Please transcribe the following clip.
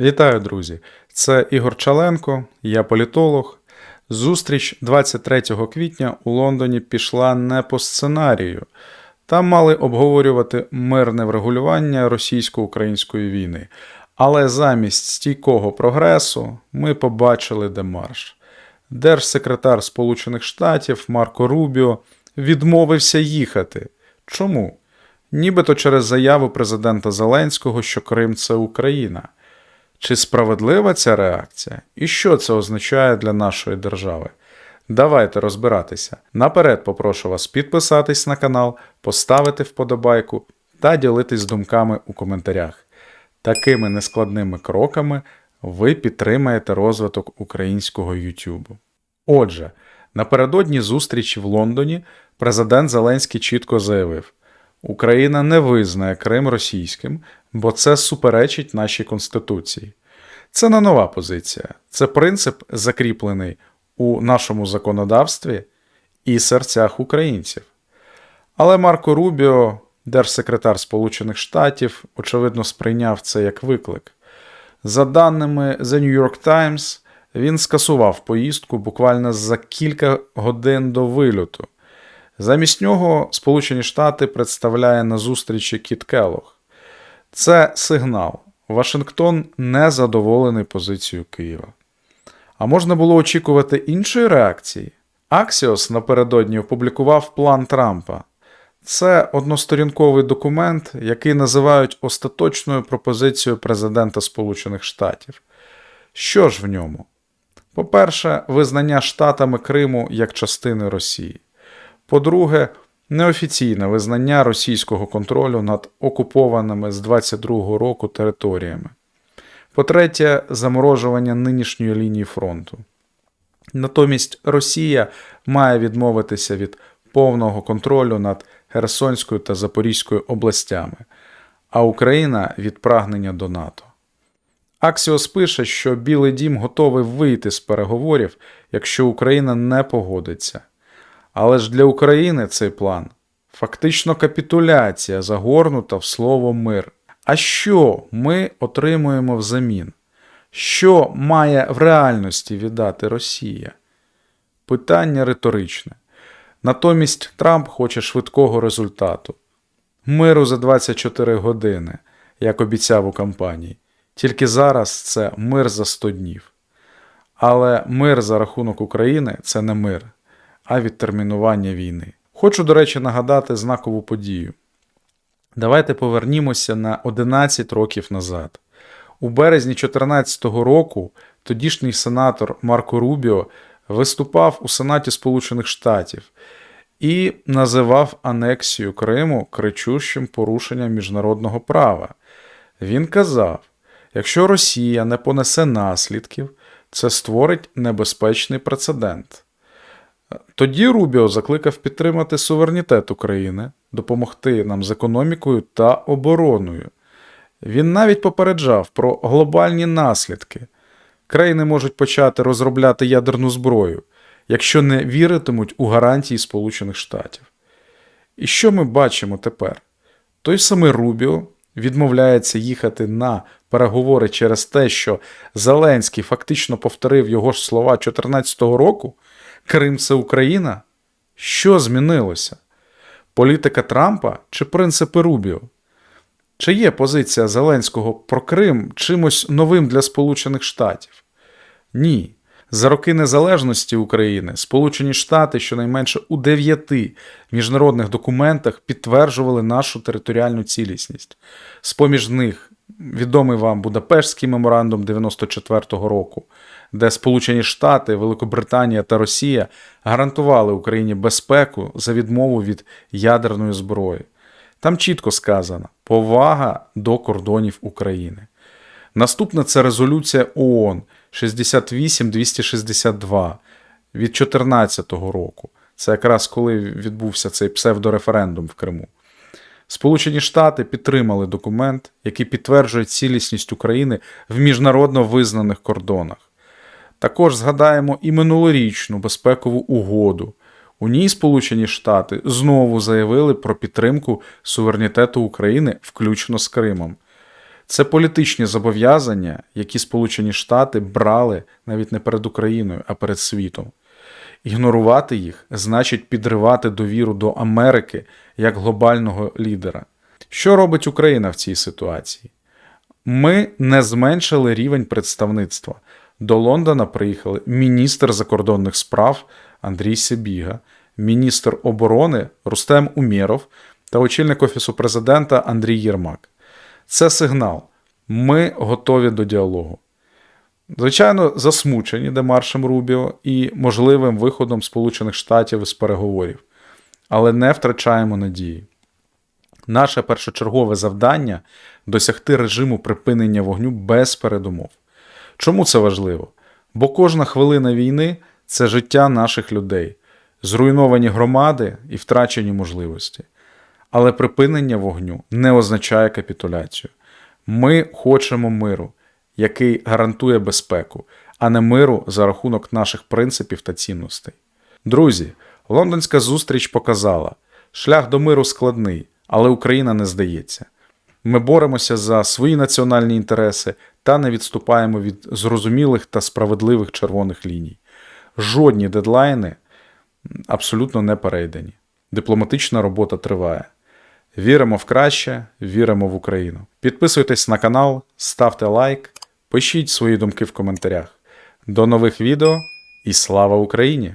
Вітаю, друзі! Це Ігор Чаленко, я політолог. Зустріч 23 квітня у Лондоні пішла не по сценарію. Там мали обговорювати мирне врегулювання російсько-української війни. Але замість стійкого прогресу ми побачили демарш. Держсекретар Сполучених Штатів Марко Рубіо відмовився їхати. Чому? Нібито через заяву президента Зеленського, що Крим це Україна. Чи справедлива ця реакція? І що це означає для нашої держави? Давайте розбиратися. Наперед попрошу вас підписатись на канал, поставити вподобайку та ділитись думками у коментарях. Такими нескладними кроками ви підтримаєте розвиток українського YouTube. Отже, напередодні зустрічі в Лондоні президент Зеленський чітко заявив: Україна не визнає Крим російським, бо це суперечить нашій Конституції. Це не нова позиція, це принцип, закріплений у нашому законодавстві і серцях українців. Але Марко Рубіо, держсекретар Сполучених Штатів, очевидно, сприйняв це як виклик. За даними The New York Times, він скасував поїздку буквально за кілька годин до вильоту. Замість нього Сполучені Штати представляє на зустрічі Кіт Келлог. Це сигнал. Вашингтон не задоволений позицією Києва. А можна було очікувати іншої реакції? Аксіос напередодні опублікував план Трампа. Це односторінковий документ, який називають остаточною пропозицією президента Сполучених Штатів. Що ж в ньому? По-перше, визнання штатами Криму як частини Росії. По-друге, неофіційне визнання російського контролю над окупованими з 22-го року територіями. По-третє, заморожування нинішньої лінії фронту. Натомість Росія має відмовитися від повного контролю над Херсонською та Запорізькою областями, а Україна від прагнення до НАТО. Аксіос пише, що Білий Дім готовий вийти з переговорів, якщо Україна не погодиться. Але ж для України цей план фактично капітуляція, загорнута в слово мир. А що ми отримуємо взамін? Що має в реальності віддати Росія? Питання риторичне. Натомість Трамп хоче швидкого результату. Миру за 24 години, як обіцяв у кампанії. Тільки зараз це мир за 100 днів. Але мир за рахунок України це не мир, а відтермінування війни. Хочу, до речі, нагадати знакову подію. Давайте повернімося на 11 років назад. У березні 2014 року тодішній сенатор Марко Рубіо виступав у Сенаті Сполучених Штатів і називав анексію Криму кричущим порушенням міжнародного права. Він казав: якщо Росія не понесе наслідків, це створить небезпечний прецедент. Тоді Рубіо закликав підтримати суверенітет України, допомогти нам з економікою та обороною. Він навіть попереджав про глобальні наслідки. Країни можуть почати розробляти ядерну зброю, якщо не віритимуть у гарантії Сполучених Штатів. І що ми бачимо тепер? Той самий Рубіо відмовляється їхати на переговори через те, що Зеленський фактично повторив його ж слова 2014 року. Крим це Україна? Що змінилося? Політика Трампа чи принципи Рубіо? Чи є позиція Зеленського про Крим чимось новим для Сполучених Штатів? Ні. За роки незалежності України Сполучені Штати щонайменше у дев'яти міжнародних документах підтверджували нашу територіальну цілісність. З поміж них відомий вам Будапештський меморандум 94-го року, де Сполучені Штати, Великобританія та Росія гарантували Україні безпеку за відмову від ядерної зброї. Там чітко сказано повага до кордонів України. Наступна це резолюція ООН 68262 від 2014 року. Це якраз коли відбувся цей псевдореферендум в Криму. Сполучені Штати підтримали документ, який підтверджує цілісність України в міжнародно визнаних кордонах. Також згадаємо і минулорічну безпекову угоду. У ній Сполучені Штати знову заявили про підтримку суверенітету України, включно з Кримом. Це політичні зобов'язання, які Сполучені Штати брали навіть не перед Україною, а перед світом. Ігнорувати їх значить підривати довіру до Америки як глобального лідера. Що робить Україна в цій ситуації? Ми не зменшили рівень представництва. До Лондона приїхали міністр закордонних справ Андрій Сибіга, міністр оборони Рустем Умєров та очільник Офісу президента Андрій Єрмак. Це сигнал. Ми готові до діалогу. Звичайно, засмучені демаршем Рубіо і можливим виходом Сполучених Штатів з переговорів, але не втрачаємо надії. Наше першочергове завдання досягти режиму припинення вогню без передумов. Чому це важливо? Бо кожна хвилина війни це життя наших людей, зруйновані громади і втрачені можливості. Але припинення вогню не означає капітуляцію. Ми хочемо миру, який гарантує безпеку, а не миру за рахунок наших принципів та цінностей. Друзі, лондонська зустріч показала, шлях до миру складний, але Україна не здається. Ми боремося за свої національні інтереси та не відступаємо від зрозумілих та справедливих червоних ліній. Жодні дедлайни абсолютно не перейдені. Дипломатична робота триває. Віримо в краще, віримо в Україну. Підписуйтесь на канал, ставте лайк, пишіть свої думки в коментарях. До нових відео і слава Україні!